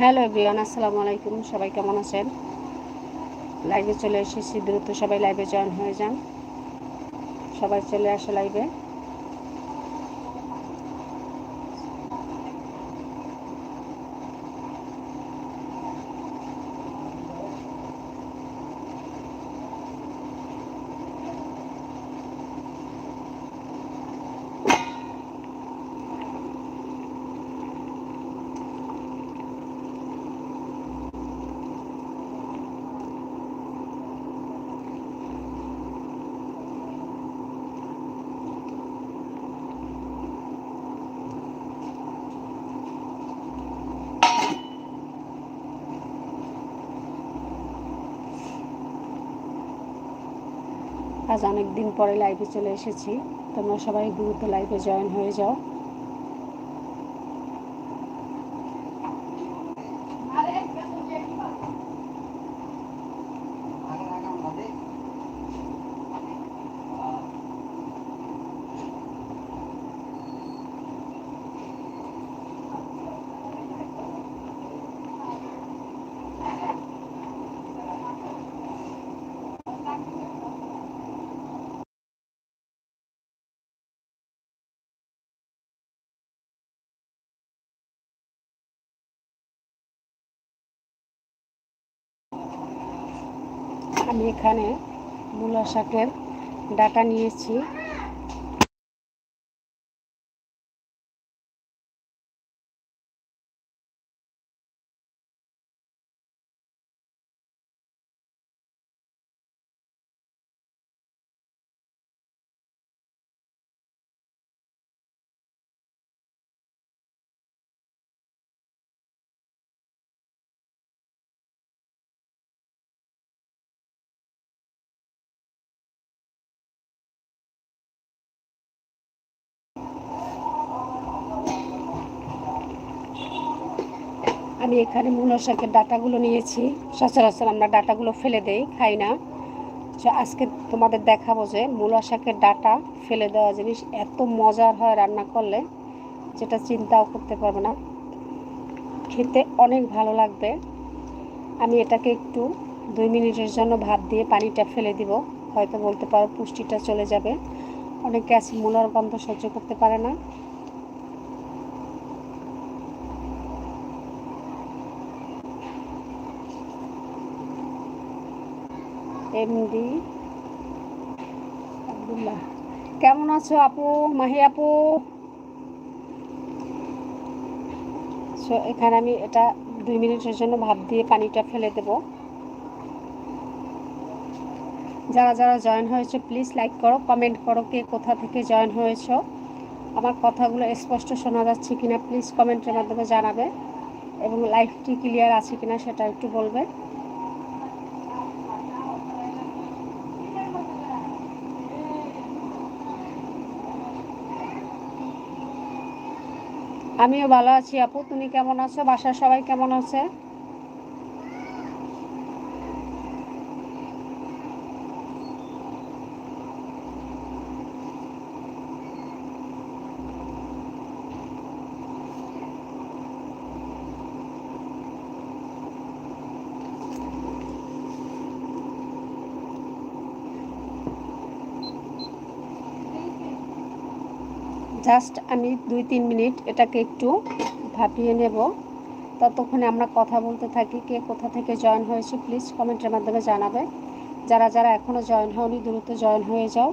Hello everyone, আসসালামু আলাইকুম। সবাই কেমন আছেন? লাইভে চলে এসেছি। দ্রুত সবাই লাইভে জয়েন হয়ে যান। সবাই চলে আসে লাইভে আজ অনেক দিন পরে লাইভে চলে এসেছি। তোমরা সবাই দ্রুত লাইভে জয়েন হয়ে যাও। আমি এখানে মূলা শাকের ডাটা নিয়েছি। আমি এখানে মূলা শাকের ডাটাগুলো নিয়েছি। সচরাচর আমরা ডাটাগুলো ফেলে দেই, খাই না। তো আজকে তোমাদের দেখাবো যে মূলা শাকের ডাটা ফেলে দেওয়া জিনিস এত মজার হয় রান্না করলে, যেটা চিন্তাও করতে পারবে না। খেতে অনেক ভালো লাগবে। আমি এটাকে একটু দুই মিনিটের জন্য ভাত দিয়ে পানিটা ফেলে দিব। হয়তো বলতে পারো পুষ্টিটা চলে যাবে। অনেকে আছে, মূলার গন্ধ সহ্য করতে পারে না। এমডি আব্দুল্লাহ। কেমন আছো আপু, মাহি আপু? সো এখানে আমি এটা দুই মিনিটের জন্য ভাত দিয়ে পানিটা ফেলে দেব। যারা যারা জয়েন হয়েছে প্লিজ লাইক করো কমেন্ট করো কে কোথা থেকে জয়েন হয়েছ। আমার কথাগুলো স্পষ্ট শোনা যাচ্ছে কিনা প্লিজ কমেন্টের মাধ্যমে জানাবে। এবং লাইফটি ক্লিয়ার আছে কিনা সেটা একটু বলবে। আমিও ভালো আছি আপু তুমি কেমন আছো? বাসার সবাই কেমন আছে? জাস্ট আমি দুই, তিন মিনিট এটাকে একটু ভাপিয়ে নেব। ততক্ষণে আমরা কথা বলতে থাকি, কে কোথা থেকে জয়েন হয়েছে, প্লিজ কমেন্টের মাধ্যমে জানাবে যারা যারা এখনও জয়েন হয়নি, দ্রুত জয়েন হয়ে যাও।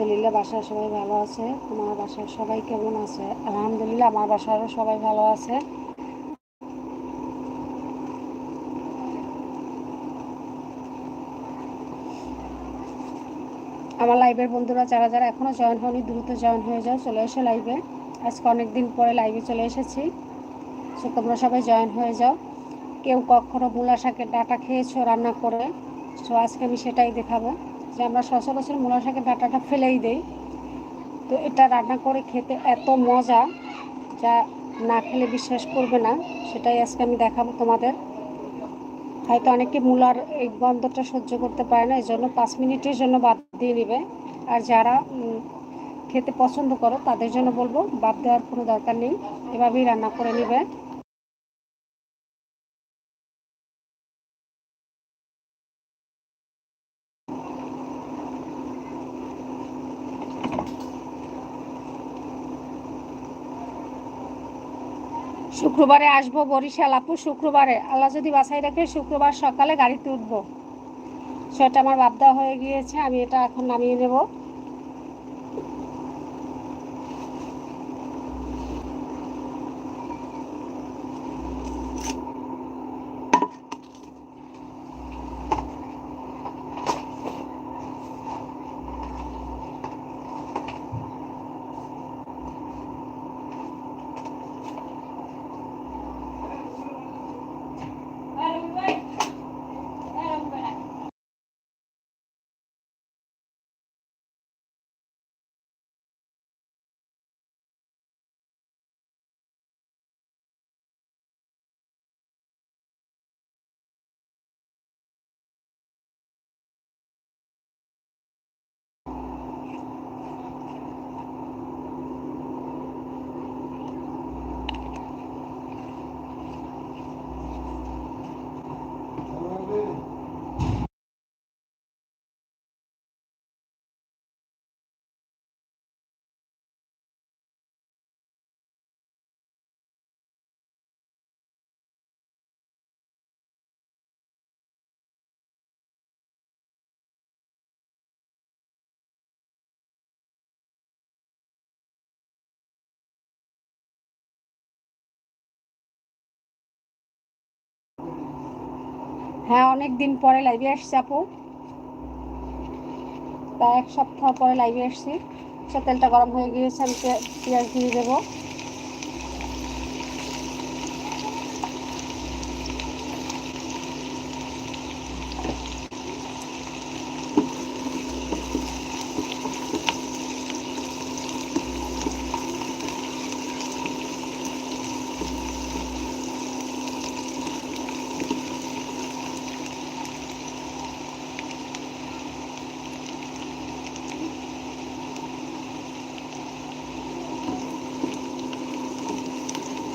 আলহামদুলিল্লাহ বাসার সবাই ভালো আছে। তোমার বাসার সবাই কেমন আছে? আলহামদুলিল্লাহ, আমার বাসারও সবাই ভালো আছে। আমার লাইভের বন্ধুরা যারা যারা এখনও জয়েন হয়নি, দ্রুত জয়েন হয়ে যাও, চলে এসো লাইভে আজকে অনেক দিন পরে লাইভে চলে এসেছি। সো তোমরা সবাই জয়েন হয়ে যাও। কেউ কখনো মূলা শাকের ডাটা খেয়েছো রান্না করে, সো আজকে আমি সেটাই দেখাবো। যে আমরা সচরাচর মূলা শাকের ডাটাটা ফেলেই দেই। তো এটা রান্না করে খেতে এত মজা যা না খেলে বিশ্বাস করবে না, সেটাই আজকে আমি দেখাবো তোমাদের। হয়তো অনেকে মূলার এই গন্ধটা সহ্য করতে পারে না এই জন্য পাঁচ মিনিটের জন্য বাদ দিয়ে নেবে আর যারা খেতে পছন্দ করো, তাদের জন্য বলব বাদ দেওয়ার কোনো দরকার নেই। এভাবেই রান্না করে নেবে। শুক্রবারে আসব বরিশাল আপু, শুক্রবারে। আল্লাহ যদি বাসায় রাখে, শুক্রবার সকালে গাড়িতে উঠবো। সেটা আমার বাপদা হয়ে গিয়েছে, আমি এটা এখন নামিয়ে নেব। হ্যাঁ অনেক দিন পরে লাইভে আসছি আপু। তা এক সপ্তাহ পরে লাইভে আসছি। তেলটা গরম হয়ে গিয়েছে, আমি পেঁয়াজ দিয়ে দেবো।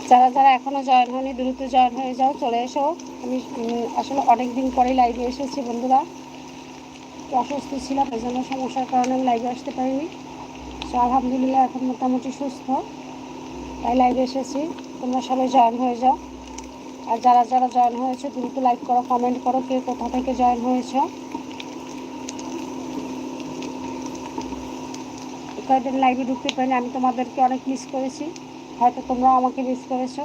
যারা যারা এখনও জয়েন হয়নি, দ্রুত জয়েন হয়ে যাও, চলে এসো। আমি আসলে অনেক দিন পরে লাইভে এসেছি বন্ধুরা। অসুস্থ ছিলাম এই জন্য সমস্যার কারণে আমি লাইভে আসতে পারিনি। তো আলহামদুলিল্লাহ, এখন মোটামুটি সুস্থ। তাই লাইভে এসেছি। তোমরা সবাই জয়েন হয়ে যাও। আর যারা যারা জয়েন হয়েছে, দ্রুত লাইক করো কমেন্ট করো, কে কোথা থেকে জয়েন হয়েছে। কয়েকদিন লাইভে ঢুকতে পারিনি, আমি তোমাদেরকে অনেক মিস করেছি। হয়তো তোমরা আমাকে মিস করেছ।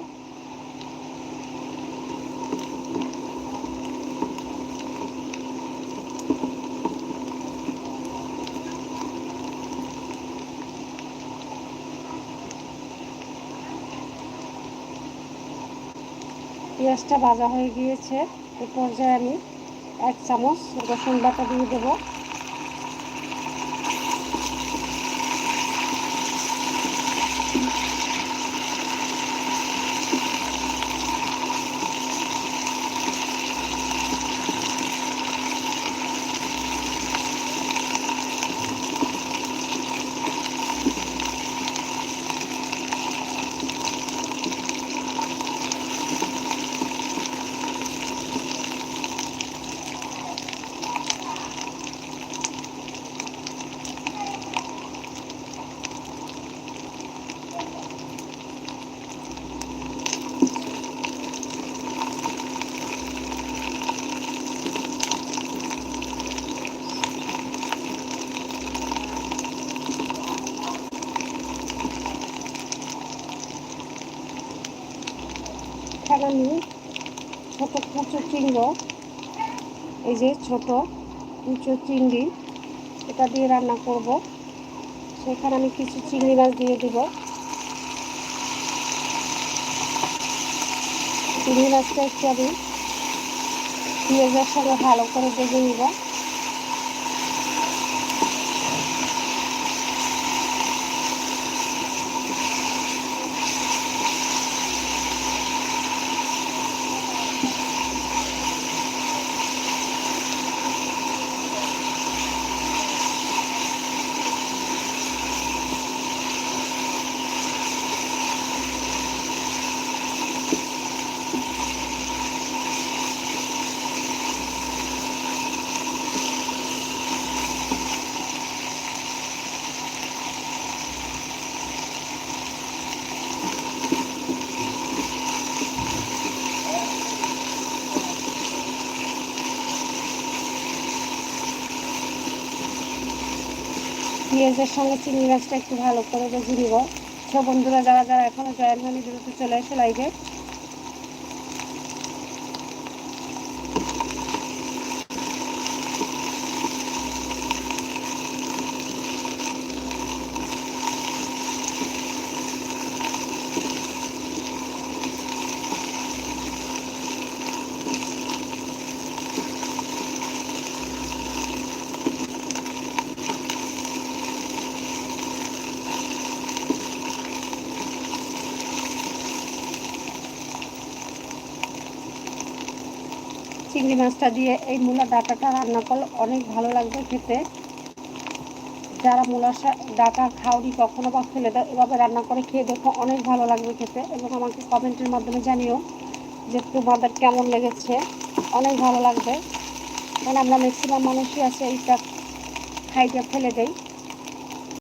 পেঁয়াজটা ভাজা হয়ে গিয়েছে, এ পর্যায়ে আমি এক চামচ রসুন বাটা দিয়ে দেবো। চিংড়ো, এই যে ছোটো উঁচু চিংড়ি, এটা দিয়ে রান্না করব। সেখানে আমি কিছু চিংড়ি মাছ দিয়ে দিব। চিংড়ি মাছটা একটু আমি পেঁয়াজের সঙ্গে ভালো করে দেখে নিব। পেঁয়াজের সঙ্গে চিংড়ি মাছটা একটু ভালো করে ভেজে নিব সব বন্ধুরা, যারা যারা এখনও জয়েন হয়নি, দ্রুত চলে এসে লাইভে চিংড়ি মাছটা দিয়ে এই মূলা ডাঁটাটা রান্না করলে অনেক ভালো লাগবে খেতে। যারা মূলা ডাটা ডাঁটা কখনো বা ফেলে দাও, এভাবে রান্না করে খেয়ে দেখো অনেক ভালো লাগবে খেতে এবং আমাকে কমেন্টের মাধ্যমে জানিও যে তোমাদের কেমন লেগেছে। অনেক ভালো লাগবে। কারণ আমরা ম্যাক্সিমাম মানুষই আছে, এইটা খাইতে ফেলে দেই।